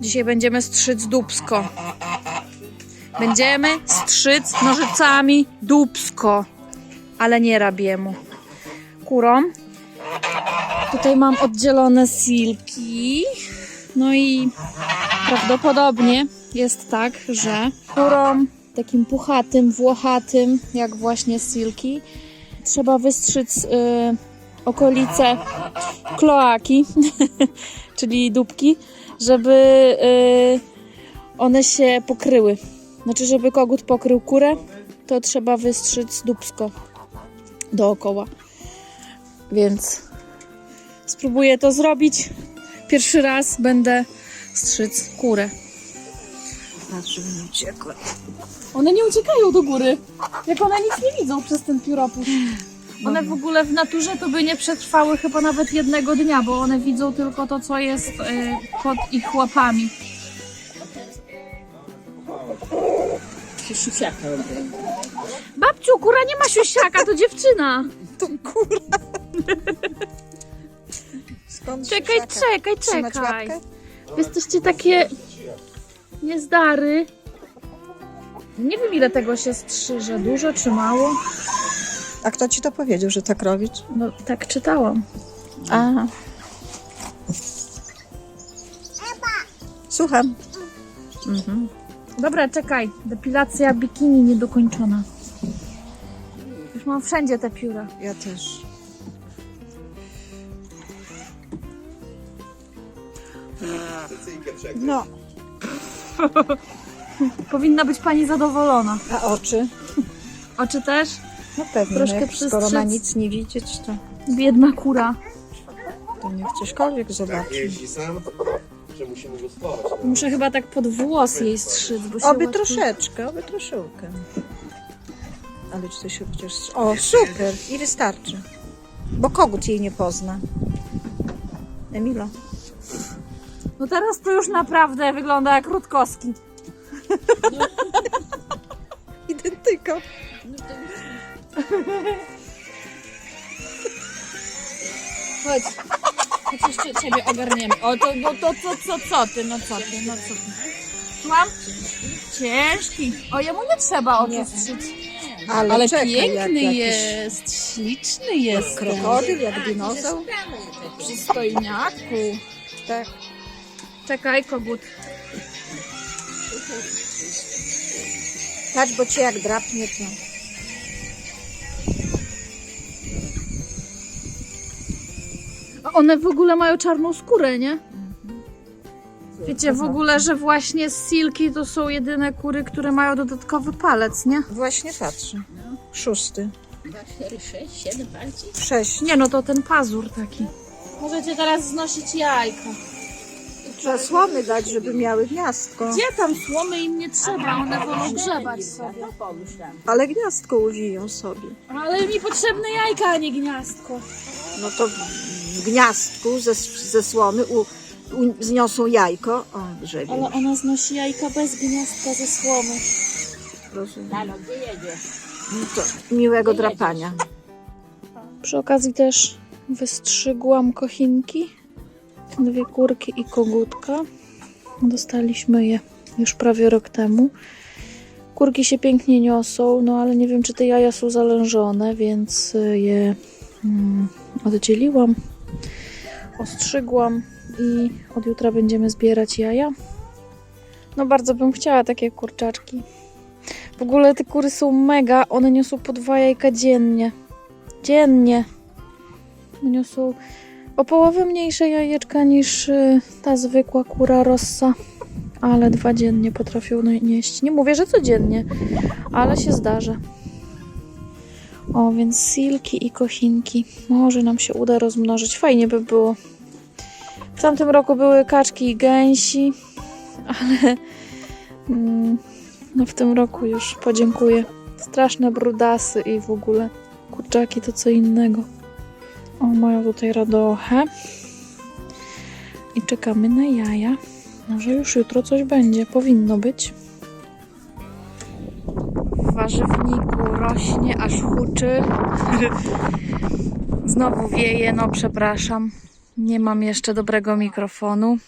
Dzisiaj będziemy strzyc dubsko. Będziemy strzyc nożycami dubsko, ale nie rabiemu. Kurą. Tutaj mam oddzielone silki. No i prawdopodobnie jest tak, że kurą takim puchatym, włochatym, jak właśnie silki, trzeba wystrzyc y, okolice kloaki, czyli dupki, żeby y, one się pokryły. Znaczy, żeby kogut pokrył kurę, to trzeba wystrzyc dupsko dookoła. Więc spróbuję to zrobić. Pierwszy raz będę strzyc kurę. Żeby nie uciekła. One nie uciekają do góry. Jak one nic nie widzą przez ten pióropór. One w ogóle w naturze to by nie przetrwały chyba nawet jednego dnia, bo one widzą tylko to, co jest y, pod ich łapami. Siusiaka. Babciu, kura nie ma siusiaka, to dziewczyna. To kurwa. Skąd Czekaj, siusiaka? czekaj, czekaj. łapkę? Jesteście takie niezdary. Nie wiem ile tego się strzyże, dużo czy mało. A kto ci to powiedział, że tak robić? No tak czytałam. Aha. Słucham. Mhm. Dobra, czekaj. Depilacja bikini niedokończona. Już mam wszędzie te pióra. Ja też. No, Powinna być pani zadowolona. a oczy? Oczy też? No pewnie, Troszkę no jak skoro ma nic nie widzieć, to, Biedna kura. to niech cośkolwiek zobaczy. jeździ sam, że musimy go schować. Muszę chyba tak pod włos jej strzyc, bo się Oby łatwiej- troszeczkę, oby troszeczkę. Ale czy to się chociaż... O, super! I wystarczy. Bo kogut jej nie pozna. Emila. No teraz to już naprawdę wygląda jak Rutkowski. Identyko. Chodź. Chodź jeszcze ciebie ogarniemy. O, to, no to, co, co, co ty, no co ty, no co ty. Słucham? Ciężki. O, jemu nie trzeba strzyc. Ale, Ale czekaj, piękny jak jakiś jest, śliczny jest. Krokodyl, jak dinozaur. Przystojniaku. Tak. Czekaj, kogut. Patrz, bo cię jak drapnie, to... A one w ogóle mają czarną skórę, nie? Wiecie w ogóle, że właśnie silki to są jedyne kury, które mają dodatkowy palec, nie? Właśnie patrzę. Szósty. cztery, sześć, siedem palców. Sześć. Nie no, to ten pazur taki. Możecie teraz znosić jajka. Trzeba słomy dać, żeby miały gniazdko. Gdzie tam słomy im nie trzeba, one wolą grzebać sobie. No tam. Ale gniazdko uwiją sobie. Ale mi potrzebne jajka, a nie gniazdko. No to w- gniazdku ze, ze słomy u, u, zniosą jajko. O. Ale ona znosi jajka bez gniazdka ze słomy. Rozumiem. Halo, gdzie jedzie? No to miłego drapania. Przy okazji też wystrzygłam kochinki. Dwie kurki i kogutka. Dostaliśmy je już prawie rok temu. Kurki się pięknie niosą, no ale nie wiem, czy te jaja są zalężone, więc je mm, oddzieliłam, ostrzygłam i od jutra będziemy zbierać jaja. No bardzo bym chciała takie kurczaczki. W ogóle te kury są mega, one niosą po dwa jajka dziennie. Dziennie. Niosą o połowę mniejsze jajeczka niż y, ta zwykła kura rossa, ale dwa dziennie potrafią no- nieść. Nie mówię, że codziennie, ale się zdarza. O, więc silki i kochinki. Może nam się uda rozmnożyć. Fajnie by było. W tamtym roku były kaczki i gęsi, ale mm, no w tym roku już podziękuję. Straszne brudasy i w ogóle kurczaki to co innego. O, mają tutaj radochę. I czekamy na jaja. Może już jutro coś będzie. Powinno być. Warzywniku rośnie, aż huczy. Znowu wieje, no przepraszam. Nie mam jeszcze dobrego mikrofonu.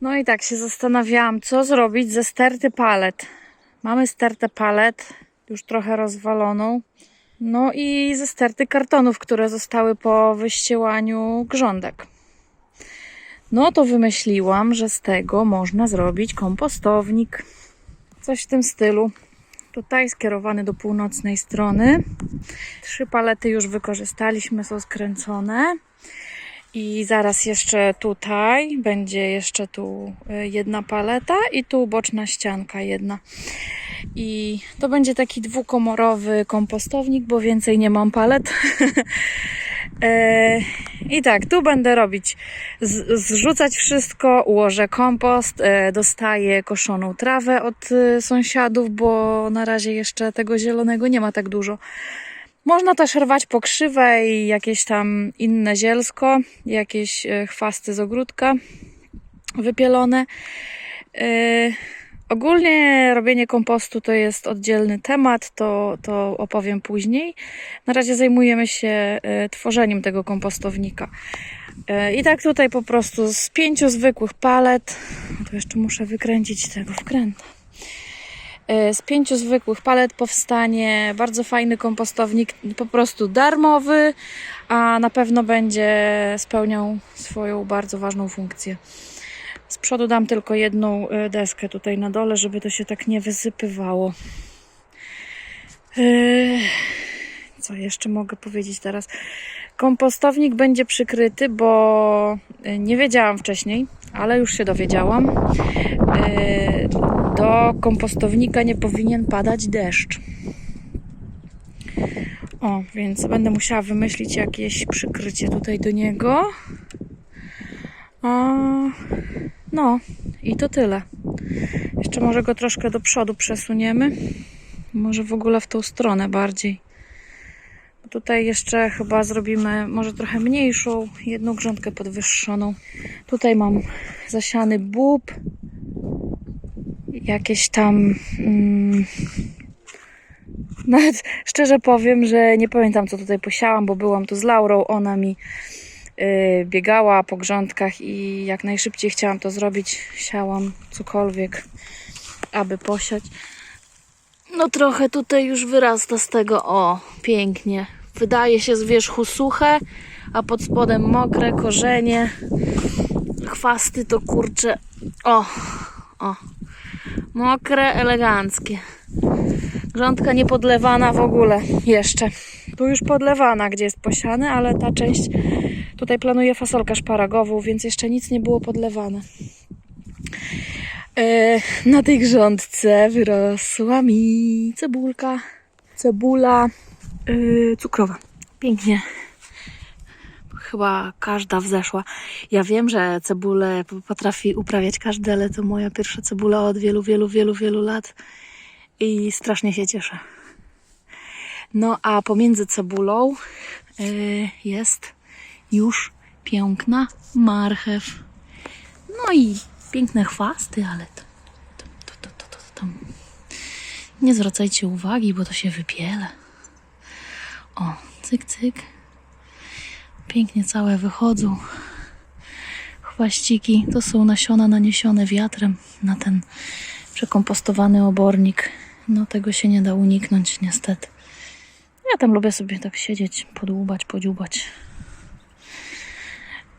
No i tak się zastanawiałam, co zrobić ze sterty palet. Mamy stertę palet, już trochę rozwaloną. No i ze sterty kartonów, które zostały po wyściełaniu grządek. No to wymyśliłam, że z tego można zrobić kompostownik. Coś w tym stylu. Tutaj skierowany do północnej strony. Trzy palety już wykorzystaliśmy, są skręcone. I zaraz jeszcze tutaj będzie jeszcze tu y, jedna paleta i tu boczna ścianka jedna. I to będzie taki dwukomorowy kompostownik, bo więcej nie mam palet. E, I tak, tu będę robić, zrzucać wszystko, ułożę kompost, e, dostaję koszoną trawę od e, sąsiadów, bo na razie jeszcze tego zielonego nie ma tak dużo. Można też rwać pokrzywe i jakieś tam inne zielsko, jakieś chwasty z ogródka wypielone. Ogólnie robienie kompostu to jest oddzielny temat, to, to opowiem później. Na razie zajmujemy się e, tworzeniem tego kompostownika. E, I tak tutaj po prostu z pięciu zwykłych palet, to jeszcze muszę wykręcić tego wkręta. E, Z pięciu zwykłych palet powstanie bardzo fajny kompostownik, po prostu darmowy, a na pewno będzie spełniał swoją bardzo ważną funkcję. Z przodu dam tylko jedną y, deskę tutaj na dole, żeby to się tak nie wysypywało. Yy, Co jeszcze mogę powiedzieć teraz? Kompostownik będzie przykryty, bo y, nie wiedziałam wcześniej, ale już się dowiedziałam. Do kompostownika nie powinien padać deszcz. O, więc będę musiała wymyślić jakieś przykrycie tutaj do niego. A, no, i to tyle. Jeszcze może go troszkę do przodu przesuniemy. Może w ogóle w tą stronę bardziej. Tutaj jeszcze chyba zrobimy może trochę mniejszą, jedną grządkę podwyższoną. Tutaj mam zasiany bób. Jakieś tam. Mm, nawet szczerze powiem, że nie pamiętam co tutaj posiałam, bo byłam tu z Laurą. Ona mi biegała po grządkach i jak najszybciej chciałam to zrobić. Siałam cokolwiek, aby posiać. No trochę tutaj już wyrasta z tego. O, pięknie. Wydaje się z wierzchu suche, a pod spodem mokre korzenie. Chwasty to kurcze. O, o. Mokre, eleganckie. Grządka niepodlewana w ogóle jeszcze. Tu już podlewana, gdzie jest posiany, ale ta część tutaj planuję fasolkę szparagową, więc jeszcze nic nie było podlewane. E, na tej grządce wyrosła mi cebulka, cebula e, cukrowa. Pięknie. Chyba każda wzeszła. Ja wiem, że cebulę potrafi uprawiać każdy, ale to moja pierwsza cebula od wielu, wielu, wielu, wielu lat i strasznie się cieszę. No a pomiędzy cebulą y, jest już piękna marchew. No i piękne chwasty, ale to, to, to, to, to, to tam nie zwracajcie uwagi, bo to się wypiele. O, cyk, cyk. Pięknie całe wychodzą. Chwaściki to są nasiona naniesione wiatrem na ten przekompostowany obornik. No tego się nie da uniknąć niestety. Ja tam lubię sobie tak siedzieć, podłubać, podziubać.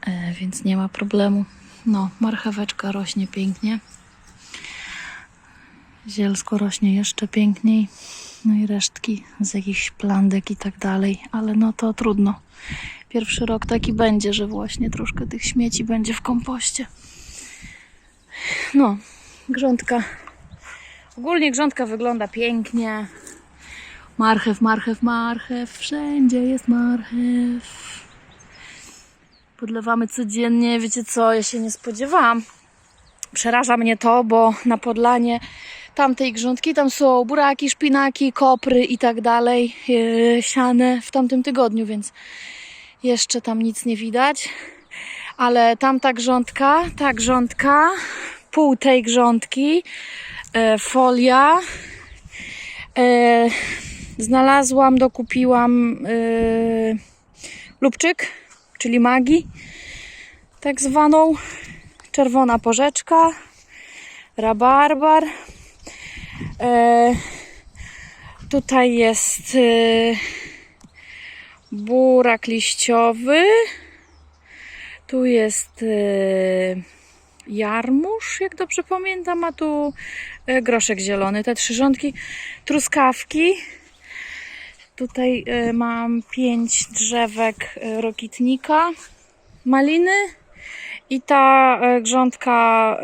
E, więc nie ma problemu. No, marcheweczka rośnie pięknie. Zielsko rośnie jeszcze piękniej. No i resztki z jakichś plandek i tak dalej. Ale no to trudno. Pierwszy rok taki będzie, że właśnie troszkę tych śmieci będzie w kompoście. No, grządka Ogólnie grządka wygląda pięknie. Marchew, marchew, marchew. Wszędzie jest marchew. Podlewamy codziennie. Wiecie co? Ja się nie spodziewałam. Przeraża mnie to, bo na podlanie tamtej grządki tam są buraki, szpinaki, kopry i tak dalej. Yy, siane w tamtym tygodniu, więc jeszcze tam nic nie widać. Ale tamta grządka, ta grządka, pół tej grządki e, folia. E, znalazłam, dokupiłam e, lubczyk, czyli magii, tak zwaną. czerwona porzeczka, rabarbar. Tutaj jest burak liściowy. Tu jest e, jarmuż, jak dobrze pamiętam, a tu e, groszek zielony. Te trzy rządki, truskawki. Tutaj e, mam pięć drzewek e, rokitnika, maliny i ta grządka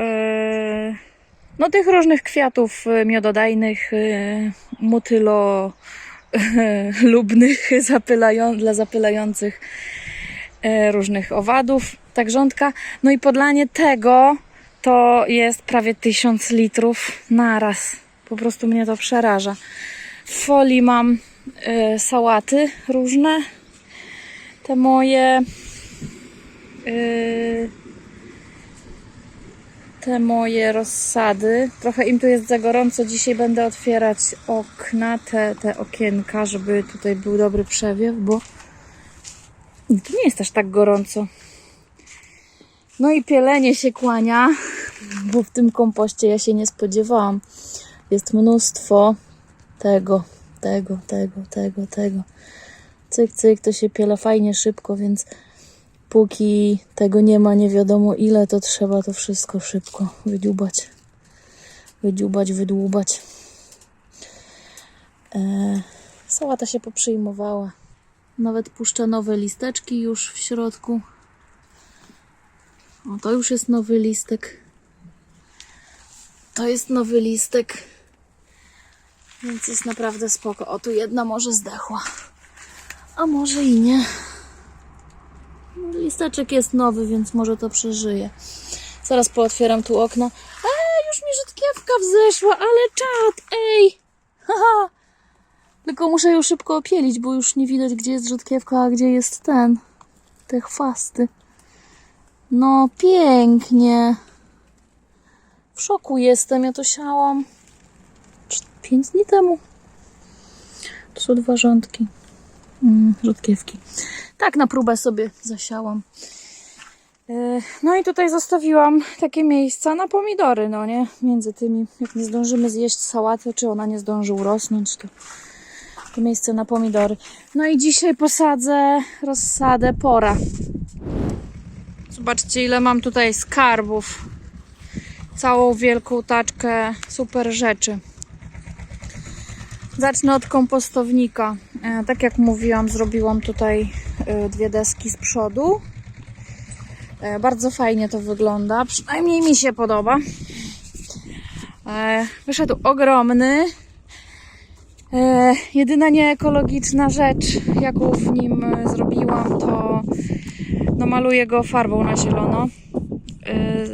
no tych różnych kwiatów miododajnych, motylo lubnych zapylają, dla zapylających różnych owadów, ta grządka. No i podlanie tego to jest prawie tysiąc litrów naraz. Po prostu mnie to przeraża. W folii mam e, sałaty różne. Te moje. e, te moje rozsady. Trochę im tu jest za gorąco. Dzisiaj będę otwierać okna, te, te okienka, żeby tutaj był dobry przewiew, bo nie jest aż tak gorąco. No i pielenie się kłania, bo w tym kompoście ja się nie spodziewałam. Jest mnóstwo tego, tego, tego, tego, tego. Cyk, cyk, to się piele fajnie szybko, więc póki tego nie ma nie wiadomo ile, to trzeba to wszystko szybko wydziubać. Wydziubać, wydłubać. Eee, sałata się poprzyjmowała. Nawet puszcza nowe listeczki już w środku. O, to już jest nowy listek. To jest nowy listek. Więc jest naprawdę spoko. O, tu jedna może zdechła. A może i nie. No, Listeczek jest nowy, więc może to przeżyje. Zaraz pootwieram tu okno. Ej, już mi rzutkiewka wzeszła, ale czad, ej! Haha! Tylko muszę ją szybko opielić, bo już nie widać, gdzie jest rzutkiewka, a gdzie jest ten. Te chwasty. No, pięknie. W szoku jestem, ja to siałam 5 dni temu. To są dwa rządki. Mm, rzutkiewki. Tak na próbę sobie zasiałam. Yy, No i tutaj zostawiłam takie miejsca na pomidory, no nie? Między tymi, jak nie zdążymy zjeść sałaty, czy ona nie zdąży urosnąć, to, to miejsce na pomidory. No i dzisiaj posadzę rozsadę pora. Zobaczcie, ile mam tutaj skarbów. Całą wielką taczkę super rzeczy. Zacznę od kompostownika. E, Tak jak mówiłam, zrobiłam tutaj e, dwie deski z przodu. E, Bardzo fajnie to wygląda, przynajmniej mi się podoba. Wyszedł ogromny. E, Jedyna nieekologiczna rzecz, jaką w nim zrobiłam, to no, maluję go farbą na zielono. E,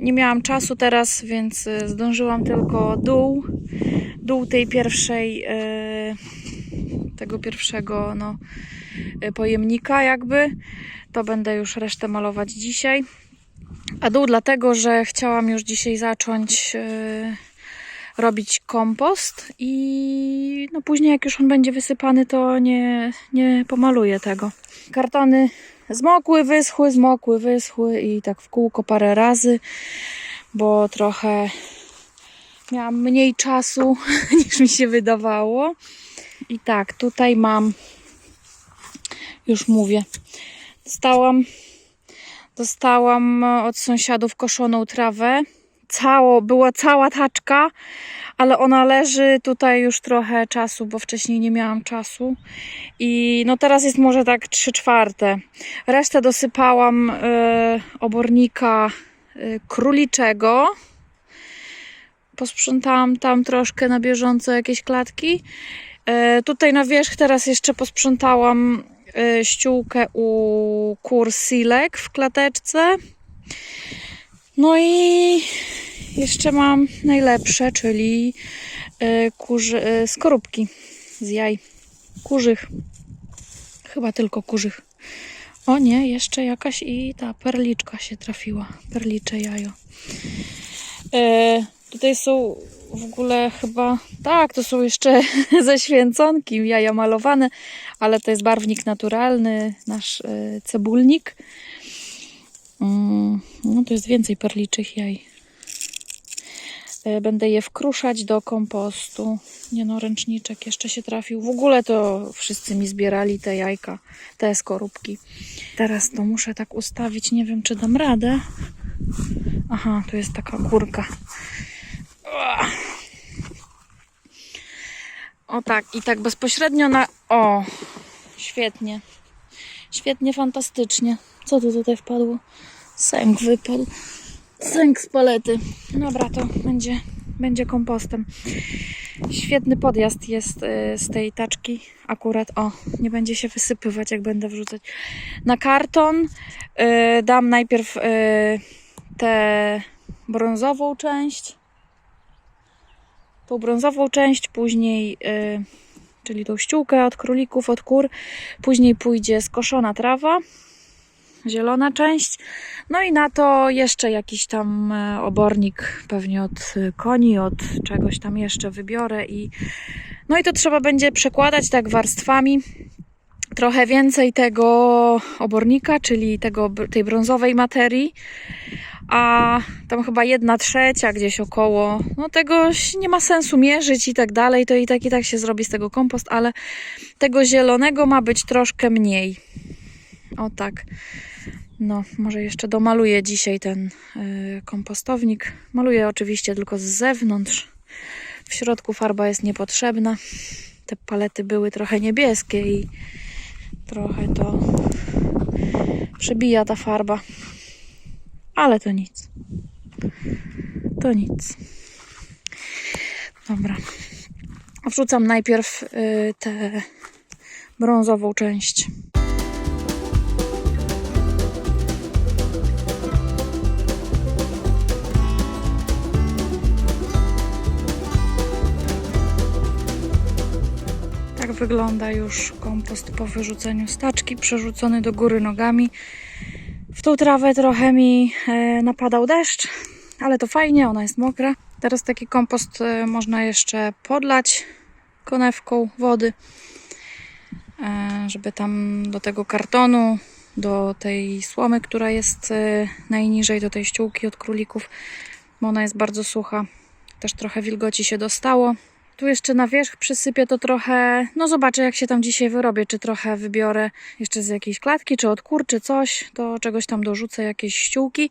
Nie miałam czasu teraz, więc e, zdążyłam tylko dół dół tej pierwszej, e, tego pierwszego no, e, pojemnika jakby. To będę już resztę malować dzisiaj. A dół dlatego, że chciałam już dzisiaj zacząć e, robić kompost i no później jak już on będzie wysypany, to nie, nie pomaluję tego. Kartony zmokły, wyschły, zmokły, wyschły i tak w kółko parę razy, bo trochę miałam mniej czasu niż mi się wydawało. I tak, tutaj mam, już mówię, dostałam, dostałam od sąsiadów koszoną trawę. Cało, była cała taczka, ale ona leży tutaj już trochę czasu, bo wcześniej nie miałam czasu. I no teraz jest może tak 3 czwarte. Resztę dosypałam y, obornika y, króliczego posprzątałam tam troszkę na bieżąco jakieś klatki. E, tutaj na wierzch teraz jeszcze posprzątałam ściółkę u kur silek w klateczce. No i jeszcze mam najlepsze, czyli e, kurzy, e, skorupki z jaj kurzych. Chyba tylko kurzych. O nie, jeszcze jakaś i ta perliczka się trafiła. Perlicze jajo. E, Tutaj są w ogóle chyba, tak, to są jeszcze ze święconki, jaja malowane, ale to jest barwnik naturalny, nasz e, cebulnik. Mm, no to jest więcej perliczych jaj. E, Będę je wkruszać do kompostu. Nie no, ręczniczek jeszcze się trafił. W ogóle to wszyscy mi zbierali te jajka, te skorupki. Teraz to muszę tak ustawić. Nie wiem, czy dam radę. Aha, tu jest taka górka. O tak, i tak bezpośrednio na. O, świetnie. Świetnie, fantastycznie. Co tu tutaj wpadło? Sęk wypadł. Sęk z palety. Dobra, to będzie, będzie kompostem. Świetny podjazd jest y, z tej taczki. Akurat, o, nie będzie się wysypywać, jak będę wrzucać. Na karton y, dam najpierw y, tę brązową część. Tą brązową część, później, czyli tą ściółkę od królików, od kur. Później pójdzie skoszona trawa, zielona część. No i na to jeszcze jakiś tam e, obornik, pewnie od e, koni, od czegoś tam jeszcze wybiorę i no i to trzeba będzie przekładać tak warstwami. Trochę więcej tego obornika, czyli tego, tej brązowej materii, a tam chyba jedna trzecia gdzieś około, no tego nie ma sensu mierzyć i tak dalej, to i tak i tak się zrobi z tego kompost, ale tego zielonego ma być troszkę mniej. O tak. No, może jeszcze domaluję dzisiaj ten y, kompostownik. Maluję oczywiście tylko z zewnątrz. W środku farba jest niepotrzebna. Te palety były trochę niebieskie i trochę to przebija ta farba. Ale to nic. To nic. Dobra. Wrzucam najpierw y, tę brązową część. Tak wygląda już kompost po wyrzuceniu staczki, przerzucony do góry nogami. W tą trawę trochę mi e, napadał deszcz, ale to fajnie, ona jest mokra. Teraz taki kompost e, można jeszcze podlać konewką wody, e, żeby tam do tego kartonu, do tej słomy, która jest najniżej, do tej ściółki od królików, bo ona jest bardzo sucha. Też trochę wilgoci się dostało. Tu jeszcze na wierzch przysypię to trochę, no zobaczę jak się tam dzisiaj wyrobię, czy trochę wybiorę jeszcze z jakiejś klatki, czy od kur, czy coś, to czegoś tam dorzucę, jakieś ściółki.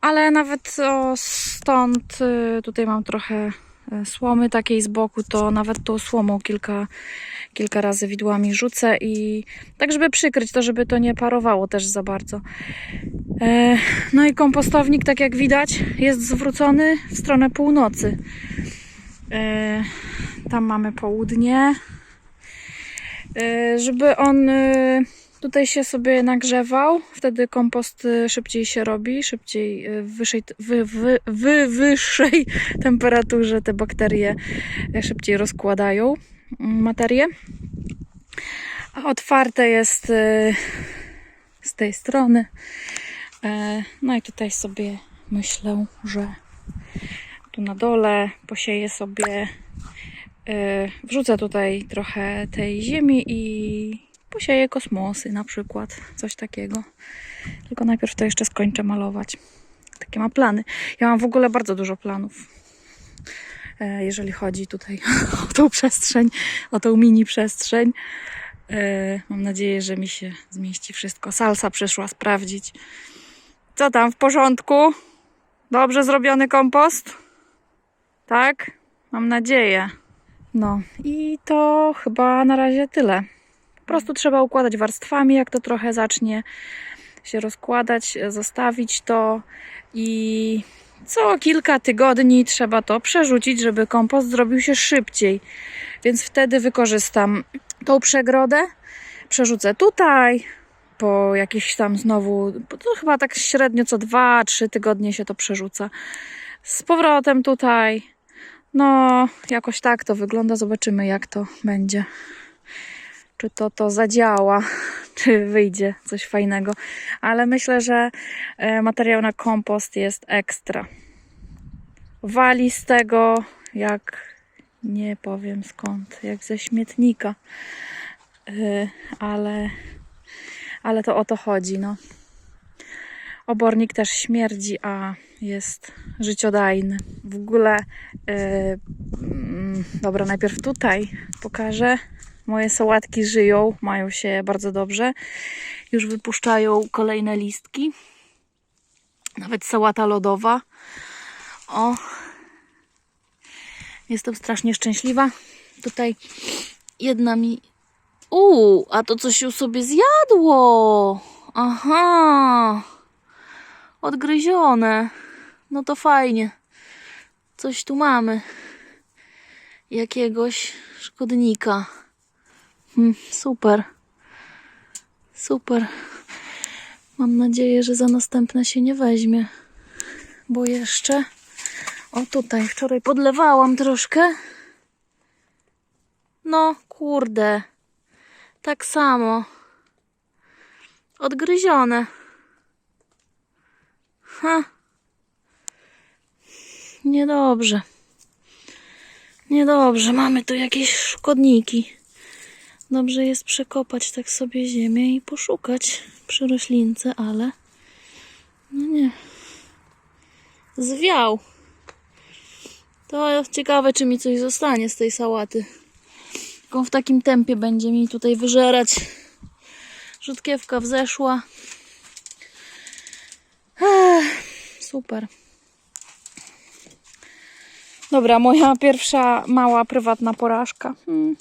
Ale nawet o, stąd y, tutaj mam trochę y, słomy takiej z boku, to nawet tą słomą kilka, kilka razy widłami rzucę i tak, żeby przykryć to, żeby to nie parowało też za bardzo. E, no i kompostownik, tak jak widać, jest zwrócony w stronę północy. E, Tam mamy południe. E, Żeby on e, tutaj się sobie nagrzewał, wtedy kompost szybciej się robi, szybciej w wyższej, wy, wy, wy, wyższej temperaturze te bakterie szybciej rozkładają mm, materię. Otwarte jest z tej strony. No i tutaj sobie myślę, że tu na dole posieję sobie, yy, wrzucę tutaj trochę tej ziemi i posieję kosmosy na przykład, coś takiego. Tylko najpierw to jeszcze skończę malować. Takie mam plany. Ja mam w ogóle bardzo dużo planów. e, Jeżeli chodzi tutaj o tą przestrzeń, o tą mini przestrzeń. E, Mam nadzieję, że mi się zmieści wszystko. Salsa przyszła sprawdzić. Co tam w porządku? Dobrze zrobiony kompost? Tak? Mam nadzieję. No i to chyba na razie tyle. Po prostu trzeba układać warstwami, jak to trochę zacznie się rozkładać, zostawić to i co kilka tygodni trzeba to przerzucić, żeby kompost zrobił się szybciej. Więc wtedy wykorzystam tą przegrodę, przerzucę tutaj, po jakichś tam znowu, to chyba tak średnio co 2-3 tygodnie się to przerzuca. Z powrotem tutaj. No, jakoś tak to wygląda. Zobaczymy, jak to będzie. Czy to to zadziała, czy wyjdzie coś fajnego. Ale myślę, że e, materiał na kompost jest ekstra. Wali z tego, jak nie powiem skąd, jak ze śmietnika. E, Ale ale to o to chodzi, no. Obornik też śmierdzi, a jest życiodajny. W ogóle, yy, dobra, najpierw tutaj pokażę. Moje sałatki żyją, mają się bardzo dobrze. Już wypuszczają kolejne listki. Nawet sałata lodowa. O, jestem strasznie szczęśliwa. Tutaj jedna mi. Uuu, a to coś ją sobie zjadło. Aha. Odgryzione. No to fajnie. Coś tu mamy. Jakiegoś szkodnika. Hmm, super. Super. Mam nadzieję, że za następne się nie weźmie. Bo jeszcze. O tutaj, wczoraj podlewałam troszkę. No, kurde. Tak samo. Odgryzione. Ha. Niedobrze. Niedobrze. Mamy tu jakieś szkodniki. Dobrze jest przekopać tak sobie ziemię i poszukać przy roślince, ale no nie. Zwiał. To ciekawe, czy mi coś zostanie z tej sałaty. On w takim tempie będzie mi tutaj wyżerać. Rzutkiewka wzeszła. Super. Dobra, moja pierwsza mała prywatna porażka. Hmm.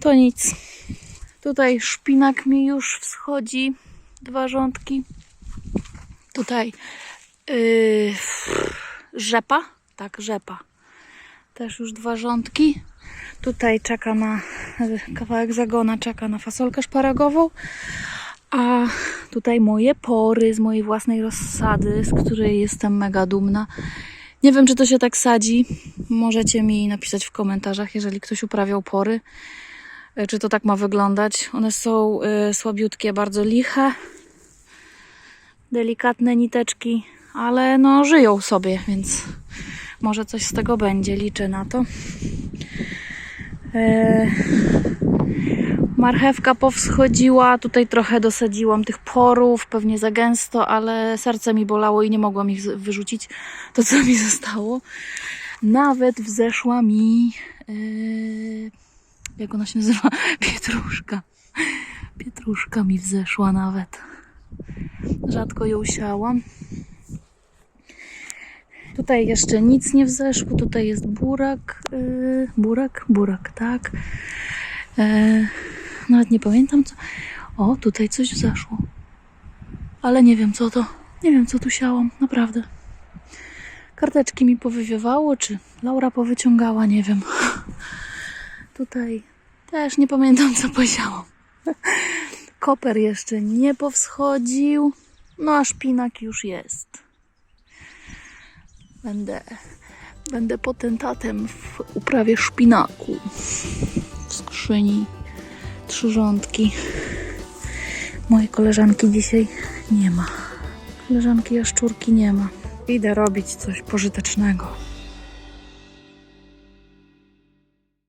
To nic. Tutaj szpinak mi już wschodzi. Dwa rządki. Tutaj yy, rzepa. Tak, rzepa. Też już dwa rządki. Tutaj czeka na kawałek zagona, czeka na fasolkę szparagową. A tutaj moje pory z mojej własnej rozsady, z której jestem mega dumna. Nie wiem, czy to się tak sadzi. Możecie mi napisać w komentarzach, jeżeli ktoś uprawiał pory, e, czy to tak ma wyglądać. One są y, słabiutkie, bardzo liche, delikatne niteczki, ale no żyją sobie, więc może coś z tego będzie. Liczę na to. E, Marchewka powschodziła, tutaj trochę dosadziłam tych porów, pewnie za gęsto, ale serce mi bolało i nie mogłam ich wyrzucić, to co mi zostało. Nawet wzeszła mi, yy, jak ona się nazywa? Pietruszka. Pietruszka mi wzeszła nawet. Rzadko ją siałam. Tutaj jeszcze nic nie wzeszło, tutaj jest burak, yy, burak, burak, tak. Yy, nawet nie pamiętam co. O, tutaj coś wzeszło. Ale nie wiem co to. Nie wiem co tu siałam, naprawdę. Karteczki mi powywiewało, czy Laura powyciągała, nie wiem. Tutaj też nie pamiętam co posiałam. Koper jeszcze nie powschodził. No a szpinak już jest. Będę, będę potentatem w uprawie szpinaku. W skrzyni trzy rządki. Mojej koleżanki dzisiaj nie ma. Koleżanki jaszczurki nie ma. Idę robić coś pożytecznego.